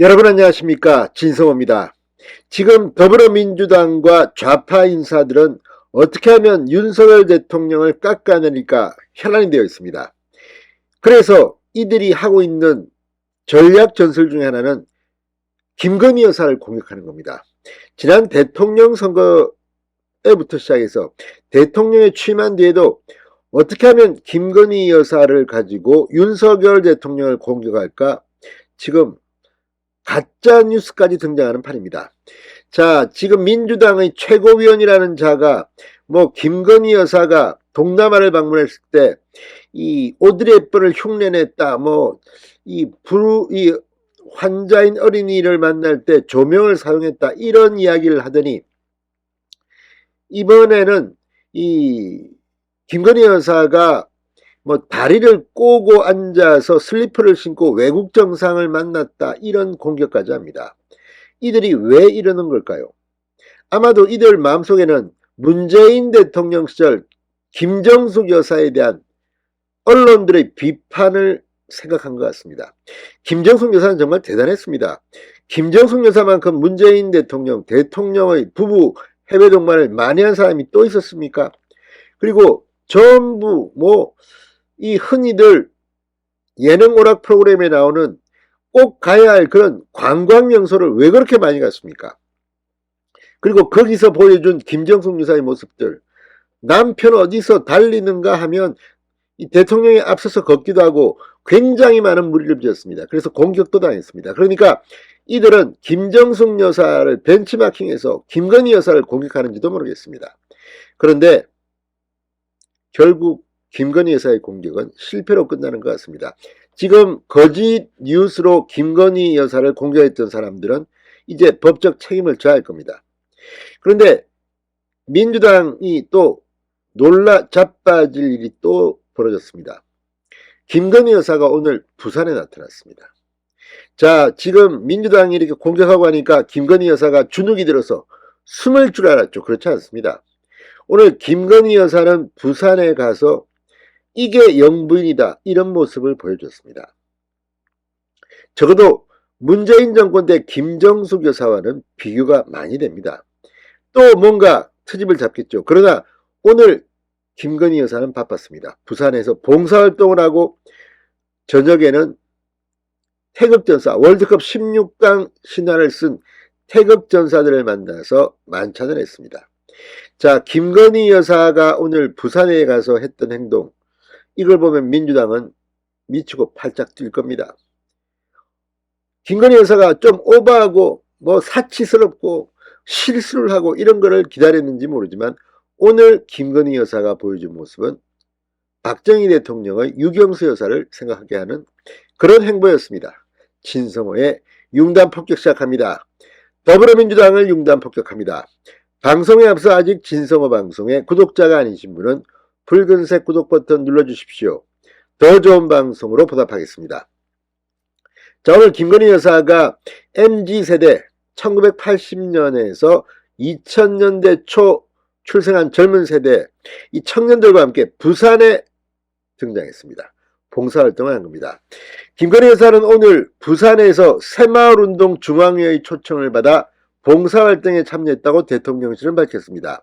여러분 안녕하십니까 진성호입니다. 지금 더불어민주당과 좌파 인사들은 어떻게 하면 윤석열 대통령을 깎아내릴까 현안이 되어 있습니다. 그래서 이들이 하고 있는 전략 전술 중에 하나는 김건희 여사를 공격하는 겁니다. 지난 대통령 선거에부터 시작해서 대통령에 취임한 뒤에도 어떻게 하면 김건희 여사를 가지고 윤석열 대통령을 공격할까 지금 가짜 뉴스까지 등장하는 판입니다. 자, 지금 민주당의 최고위원이라는 자가 뭐 김건희 여사가 동남아를 방문했을 때 이 오드리 헵번을 흉내냈다. 뭐이 불, 이 환자인 어린이를 만날 때 조명을 사용했다. 이런 이야기를 하더니 이번에는 이 김건희 여사가 뭐 다리를 꼬고 앉아서 슬리퍼를 신고 외국 정상을 만났다 이런 공격까지 합니다. 이들이 왜 이러는 걸까요? 아마도 이들 마음속에는 문재인 대통령 시절 김정숙 여사에 대한 언론들의 비판을 생각한 것 같습니다. 김정숙 여사는 정말 대단했습니다. 김정숙 여사만큼 문재인 대통령, 대통령의 부부 해외 동반을 많이 한 사람이 또 있었습니까? 그리고 전부 뭐 이 흔히들 예능 오락 프로그램에 나오는 꼭 가야 할 그런 관광 명소를 왜 그렇게 많이 갔습니까? 그리고 거기서 보여준 김정숙 여사의 모습들 남편 어디서 달리는가 하면 이 대통령이 앞서서 걷기도 하고 굉장히 많은 무리를 빚었습니다. 그래서 공격도 당했습니다. 그러니까 이들은 김정숙 여사를 벤치마킹해서 김건희 여사를 공격하는지도 모르겠습니다. 그런데 결국 김건희 여사의 공격은 실패로 끝나는 것 같습니다. 지금 거짓 뉴스로 김건희 여사를 공격했던 사람들은 이제 법적 책임을 져야 할 겁니다. 그런데 민주당이 또 놀라 자빠질 일이 또 벌어졌습니다. 김건희 여사가 오늘 부산에 나타났습니다. 자, 지금 민주당이 이렇게 공격하고 하니까 김건희 여사가 주눅이 들어서 숨을 줄 알았죠. 그렇지 않습니다. 오늘 김건희 여사는 부산에 가서 이게 영부인이다 이런 모습을 보여줬습니다. 적어도 문재인 정권 때 김정숙 여사와는 비교가 많이 됩니다. 또 뭔가 트집을 잡겠죠. 그러나 오늘 김건희 여사는 바빴습니다. 부산에서 봉사활동을 하고 저녁에는 태극전사 월드컵 16강 신화를 쓴 태극전사들을 만나서 만찬을 했습니다. 자, 김건희 여사가 오늘 부산에 가서 했던 행동 이걸 보면 민주당은 미치고 팔짝 뛸 겁니다. 김건희 여사가 좀 오버하고 뭐 사치스럽고 실수를 하고 이런 거를 기다렸는지 모르지만 오늘 김건희 여사가 보여준 모습은 박정희 대통령의 유경수 여사를 생각하게 하는 그런 행보였습니다. 진성호의 융단 폭격 시작합니다. 더불어민주당을 융단 폭격합니다. 방송에 앞서 아직 진성호 방송의 구독자가 아니신 분은 붉은색 구독 버튼 눌러주십시오. 더 좋은 방송으로 보답하겠습니다. 자, 오늘 김건희 여사가 MG세대 1980년에서 2000년대 초 출생한 젊은 세대, 이 청년들과 함께 부산에 등장했습니다. 봉사활동을 한 겁니다. 김건희 여사는 오늘 부산에서 새마을운동 중앙회의 초청을 받아 봉사활동에 참여했다고 대통령실은 밝혔습니다.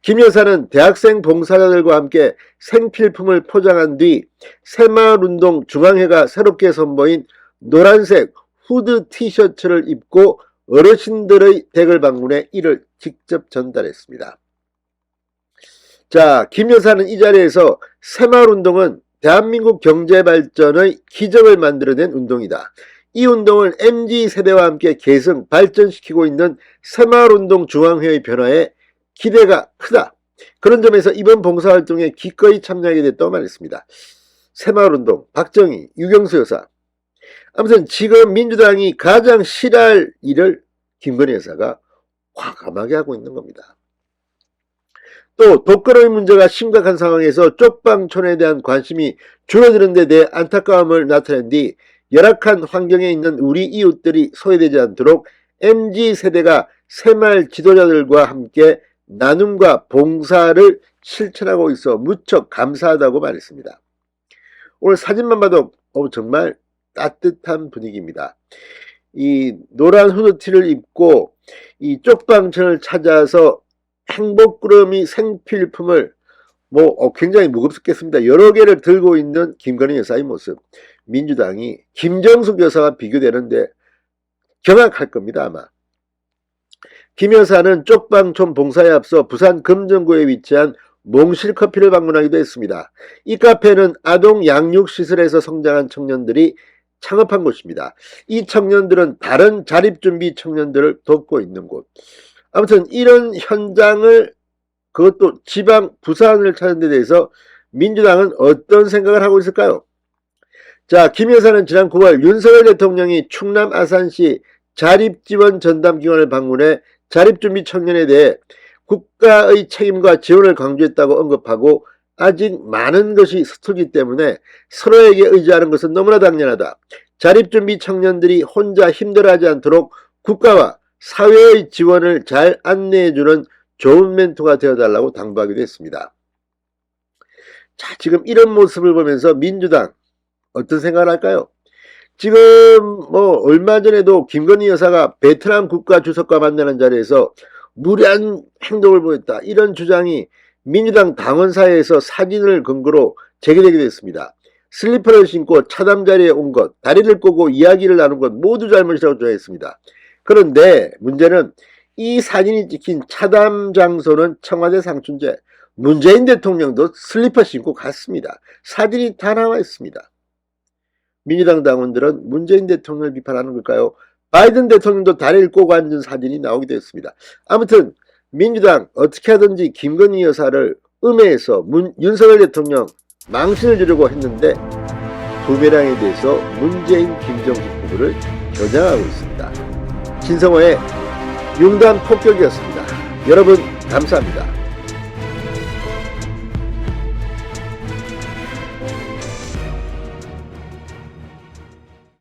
김 여사는 대학생 봉사자들과 함께 생필품을 포장한 뒤 새마을운동 중앙회가 새롭게 선보인 노란색 후드 티셔츠를 입고 어르신들의 댁을 방문해 이를 직접 전달했습니다. 자, 김 여사는 이 자리에서 새마을운동은 대한민국 경제발전의 기적을 만들어낸 운동이다. 이 운동을 MZ세대와 함께 계승, 발전시키고 있는 새마을운동 중앙회의 변화에 기대가 크다. 그런 점에서 이번 봉사활동에 기꺼이 참여하게 됐다고 말했습니다. 새마을운동, 박정희, 유경수 여사. 아무튼 지금 민주당이 가장 싫어할 일을 김건희 여사가 과감하게 하고 있는 겁니다. 또 독거노인 문제가 심각한 상황에서 쪽방촌에 대한 관심이 줄어드는 데 대해 안타까움을 나타낸 뒤 열악한 환경에 있는 우리 이웃들이 소외되지 않도록 MZ세대가 새마을 지도자들과 함께 나눔과 봉사를 실천하고 있어 무척 감사하다고 말했습니다. 오늘 사진만 봐도 정말 따뜻한 분위기입니다. 이 노란 후드티를 입고 이 쪽방촌을 찾아서 행복구름이 생필품을 뭐 어, 굉장히 무겁겠습니다. 여러 개를 들고 있는 김건희 여사의 모습. 민주당이 김정숙 여사와 비교되는데 경악할 겁니다, 아마. 김 여사는 쪽방촌 봉사에 앞서 부산 금정구에 위치한 몽실 커피를 방문하기도 했습니다. 이 카페는 아동 양육 시설에서 성장한 청년들이 창업한 곳입니다. 이 청년들은 다른 자립준비 청년들을 돕고 있는 곳. 아무튼 이런 현장을 그것도 지방 부산을 찾은 데 대해서 민주당은 어떤 생각을 하고 있을까요? 자, 김 여사는 지난 9월 윤석열 대통령이 충남 아산시 자립지원 전담기관을 방문해 자립준비 청년에 대해 국가의 책임과 지원을 강조했다고 언급하고 아직 많은 것이 서툴기 때문에 서로에게 의지하는 것은 너무나 당연하다. 자립준비 청년들이 혼자 힘들어하지 않도록 국가와 사회의 지원을 잘 안내해주는 좋은 멘토가 되어달라고 당부하기도 했습니다. 자, 지금 이런 모습을 보면서 민주당 어떤 생각을 할까요? 지금 뭐 얼마 전에도 김건희 여사가 베트남 국가 주석과 만나는 자리에서 무리한 행동을 보였다. 이런 주장이 민주당 당원 사회에서 사진을 근거로 제기되기도 했습니다. 슬리퍼를 신고 차담 자리에 온 것, 다리를 꼬고 이야기를 나눈 것 모두 잘못이라고 주장했습니다. 그런데 문제는 이 사진이 찍힌 차담 장소는 청와대 상춘제 문재인 대통령도 슬리퍼 신고 갔습니다. 사진이 다 나와 있습니다. 민주당 당원들은 문재인 대통령을 비판하는 걸까요? 바이든 대통령도 다리를 꼬고 앉은 사진이 나오기도 했습니다. 아무튼 민주당 어떻게 하든지 김건희 여사를 음해해서 문, 윤석열 대통령 망신을 주려고 했는데 부메랑에 대해서 문재인 김정숙 부부를 겨냥하고 있습니다. 신성호의 융단 폭격이었습니다. 여러분 감사합니다.